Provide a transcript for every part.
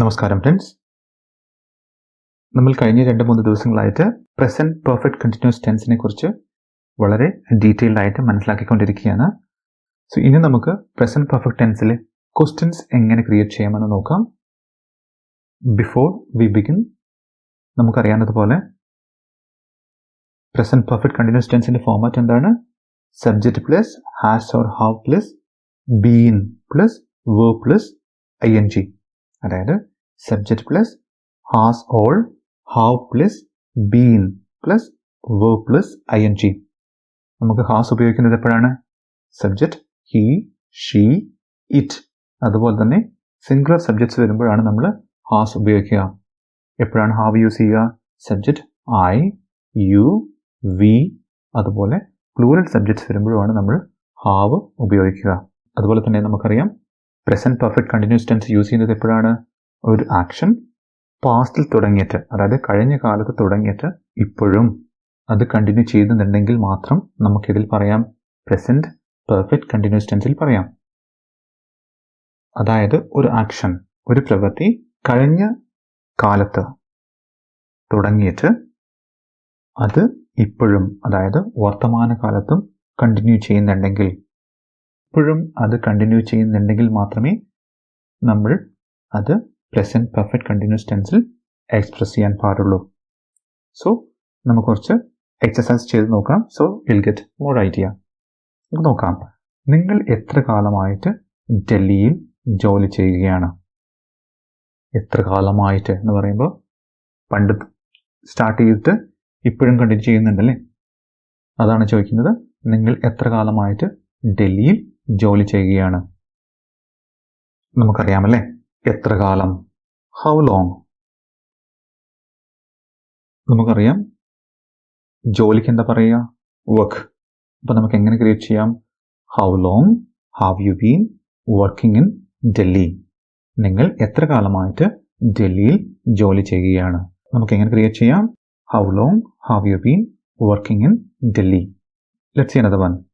നമസ്കാരം ഫ്രണ്ട്സ് നമ്മൾ കഴിഞ്ഞ രണ്ട് മൂന്ന് ദിവസങ്ങളായിട്ട് പ്രസന്റ് പെർഫെക്റ്റ് കണ്ടിന്യൂസ് ടെൻസിനെ കുറിച്ച് വളരെ ഡീറ്റെയിൽഡ് ആയിട്ട് മനസ്സിലാക്കിക്കൊണ്ടിരിക്കുകയാണ്. സോ ഇനി നമുക്ക് പ്രസന്റ് പെർഫെക്റ്റ് ടെൻസിൽ ക്വസ്റ്റ്യൻസ് എങ്ങനെ ക്രിയേറ്റ് ചെയ്യാമെന്ന് നോക്കാം. ബിഫോർ വി ബിഗിൻ നമുക്കറിയാവുന്നതുപോലെ പ്രസന്റ് പെർഫെക്റ്റ് കണ്ടിന്യൂസ് ടെൻസിന്റെ ഫോമാറ്റ് എന്താണ്? Subject plus has or have plus been plus V plus I N G അതായത് subject plus has or have plus been plus V plus I N G നമുക്ക് has ഉപയോഗിക്കുന്നത് എപ്പോഴാണ്? Subject he she it അതുപോലെ തന്നെ singular subjects വരുമ്പോഴാണ് നമ്മൾ has ഉപയോഗിക്കുക. എപ്പോഴാണ് ഹാവ് യൂസ് ചെയ്യുക? സബ്ജക്റ്റ് ഐ യു വി അതുപോലെ പ്ലൂറൽ സബ്ജക്ട്സ് വരുമ്പോഴുമാണ് നമ്മൾ ഹാവ് ഉപയോഗിക്കുക. അതുപോലെ തന്നെ നമുക്കറിയാം present perfect continuous tense use ചെയ്യുന്നത് എപ്പോഴാണ്? ഒരു ആക്ഷൻ പാസ്റ്റിൽ തുടങ്ങിയിട്ട് അതായത് കഴിഞ്ഞ കാലത്ത് തുടങ്ങിയിട്ട് ഇപ്പോഴും അത് കണ്ടിന്യൂ ചെയ്യുന്നുണ്ടെങ്കിൽ മാത്രം നമുക്കിതിൽ പറയാം. പ്രസന്റ് പെർഫെക്റ്റ് കണ്ടിന്യൂസ് ടെൻസിൽ പറയാം. അതായത് ഒരു ആക്ഷൻ ഒരു പ്രവൃത്തി കഴിഞ്ഞ കാലത്ത് തുടങ്ങിയിട്ട് അത് ഇപ്പോഴും അതായത് വർത്തമാനകാലത്തും കണ്ടിന്യൂ ചെയ്യുന്നുണ്ടെങ്കിൽ ഇപ്പോഴും അത് കണ്ടിന്യൂ ചെയ്യുന്നുണ്ടെങ്കിൽ മാത്രമേ നമ്മൾ അത് പ്രസന്റ് പെർഫെക്റ്റ് കണ്ടിന്യൂസ് ടെൻസിൽ എക്സ്പ്രസ് ചെയ്യാൻ പാടുള്ളൂ. സോ നമുക്ക് കുറച്ച് എക്സസൈസ് ചെയ്ത് നോക്കാം so will get more idea നമുക്ക് നോക്കാം. നിങ്ങൾ എത്ര കാലമായിട്ട് ഡൽഹിയിൽ ജോലി ചെയ്യുകയാണ്? എത്ര കാലമായിട്ട് എന്ന് പറയുമ്പോൾ പണ്ട് സ്റ്റാർട്ട് ചെയ്തിട്ട് ഇപ്പോഴും കണ്ടിന്യൂ ചെയ്യുന്നുണ്ടല്ലേ? അതാണ് ചോദിക്കുന്നത്. നിങ്ങൾ എത്ര കാലമായിട്ട് ഡൽഹിയിൽ ജോലി ചെയ്യുകയാണ്. നമുക്കറിയാമല്ലേ എത്ര കാലം ഹൗ ലോങ് നമുക്കറിയാം. ജോലിക്ക് എന്താ പറയുക? വർക്ക് അപ്പോൾ നമുക്ക് എങ്ങനെ ക്രിയേറ്റ് ചെയ്യാം? How long have you been working in Delhi നിങ്ങൾ എത്ര കാലമായിട്ട് ഡൽഹിയിൽ ജോലി ചെയ്യുകയാണ്? നമുക്ക് എങ്ങനെ ക്രിയേറ്റ് ചെയ്യാം? How long have you been working in Delhi let's another one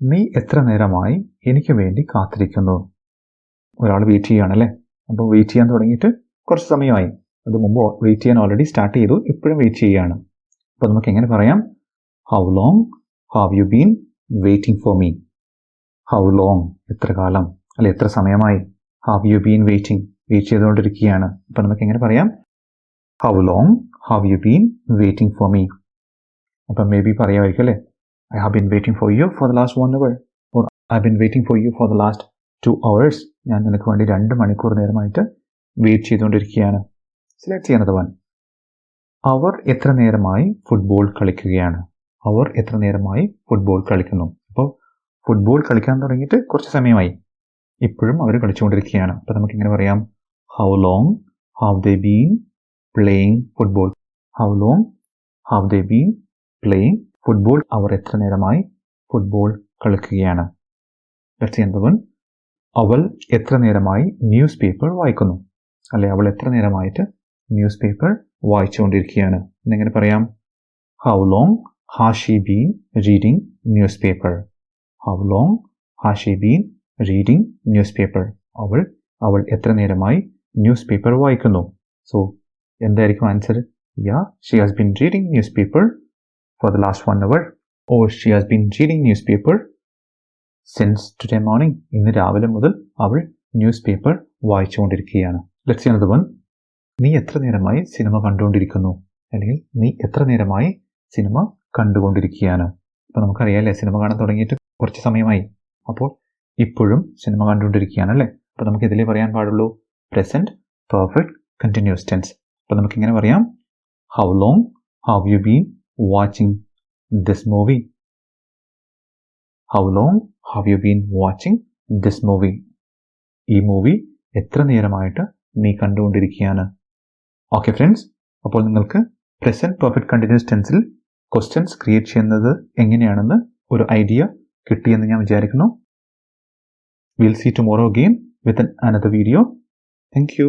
നീ എത്ര നേരമായി എനിക്ക് വേണ്ടി കാത്തിരിക്കുന്നു? ഒരാൾ വെയിറ്റ് ചെയ്യുകയാണല്ലേ? അപ്പോൾ വെയിറ്റ് ചെയ്യാൻ തുടങ്ങിയിട്ട് കുറച്ച് സമയമായി. അത് മുമ്പ് വെയിറ്റ് ചെയ്യാൻ ഓൾറെഡി സ്റ്റാർട്ട് ചെയ്തു ഇപ്പോഴും വെയിറ്റ് ചെയ്യുകയാണ്. അപ്പോൾ നമുക്ക് എങ്ങനെ പറയാം? How long have you been waiting for me how long എത്ര കാലം? അല്ലെ എത്ര സമയമായി have you been waiting wait ചെയ്തുകൊണ്ടിരിക്കുകയാണ്. അപ്പോൾ നമുക്ക് എങ്ങനെ പറയാം? How long have you been waiting for me അപ്പം മേ ബി പറയാമായിരിക്കും അല്ലേ? I have been waiting for you for the last one hour or I been waiting for you for the last two hours ഞാൻ നിനക്ക് വേണ്ടി രണ്ട് മണിക്കൂർ നേരമായിട്ട് wait ചെയ്തുകൊണ്ടിരിക്കുകയാണ്. സെലക്ട് ചെയ്യുന്നത് വൺ അവർ എത്ര നേരമായി ഫുട്ബോൾ കളിക്കുകയാണ്? അവർ എത്ര നേരമായി ഫുട്ബോൾ കളിക്കുന്നു? അപ്പോൾ ഫുട്ബോൾ കളിക്കാൻ തുടങ്ങിയിട്ട് കുറച്ച് സമയമായി. ഇപ്പോഴും അവർ കളിച്ചുകൊണ്ടിരിക്കുകയാണ്. അപ്പോൾ നമുക്ക് ഇങ്ങനെ പറയാം. How long how they been playing football how long how they been playing football അവർ എത്ര നേരമായി ഫുട്ബോൾ കളിക്കുകയാണ്? വൺ അവൾ എത്ര നേരമായി ന്യൂസ് പേപ്പർ വായിക്കുന്നു? അല്ലെ അവൾ എത്ര നേരമായിട്ട് ന്യൂസ് പേപ്പർ വായിച്ചുകൊണ്ടിരിക്കുകയാണ്? എന്നെങ്ങനെ പറയാം? How long has she been reading newspaper how long has she been reading newspaper അവൾ അവൾ എത്ര നേരമായി ന്യൂസ് പേപ്പർ വായിക്കുന്നു? സോ എന്തായിരിക്കും answer yeah she has been reading newspaper for the last one hour. Or she has been reading newspaper since today morning ഇന്ന് രാവിലെ മുതൽ അവൾ ന്യൂസ് പേപ്പർ വായിച്ചുകൊണ്ടിരിക്കുകയാണ് ലെറ്റ്സ് ചെയ്യുന്നത് വൺ നീ എത്ര നേരമായി സിനിമ കണ്ടുകൊണ്ടിരിക്കുന്നു? അല്ലെങ്കിൽ നീ എത്ര നേരമായി സിനിമ കണ്ടുകൊണ്ടിരിക്കുകയാണ്? അപ്പോൾ നമുക്കറിയാമല്ലേ സിനിമ കാണാൻ തുടങ്ങിയിട്ട് കുറച്ച് സമയമായി. അപ്പോൾ ഇപ്പോഴും സിനിമ കണ്ടുകൊണ്ടിരിക്കുകയാണ് അല്ലേ? അപ്പോൾ നമുക്ക് ഇതിലേ പറയാൻ പാടുള്ളൂ. പ്രസന്റ് പെർഫെക്റ്റ് കണ്ടിന്യൂസ് ടെൻസ് അപ്പോൾ നമുക്കിങ്ങനെ പറയാം. How long have you been watching this movie? How long have you been watching this movie? ഈ മൂവി എത്ര നേരമായിട്ട് നീ കണ്ടുകൊണ്ടിരിക്കുകയാണ്? ഓക്കെ ഫ്രണ്ട്സ് അപ്പോൾ നിങ്ങൾക്ക് പ്രസന്റ് പെർഫെക്റ്റ് കണ്ടിന്യൂസ് ടെൻസിൽ ക്വസ്റ്റ്യൻസ് ക്രിയേറ്റ് ചെയ്യുന്നത് എങ്ങനെയാണെന്ന് ഒരു ഐഡിയ കിട്ടിയെന്ന് ഞാൻ വിചാരിക്കുന്നു. Will see tomorrow again with another video thank you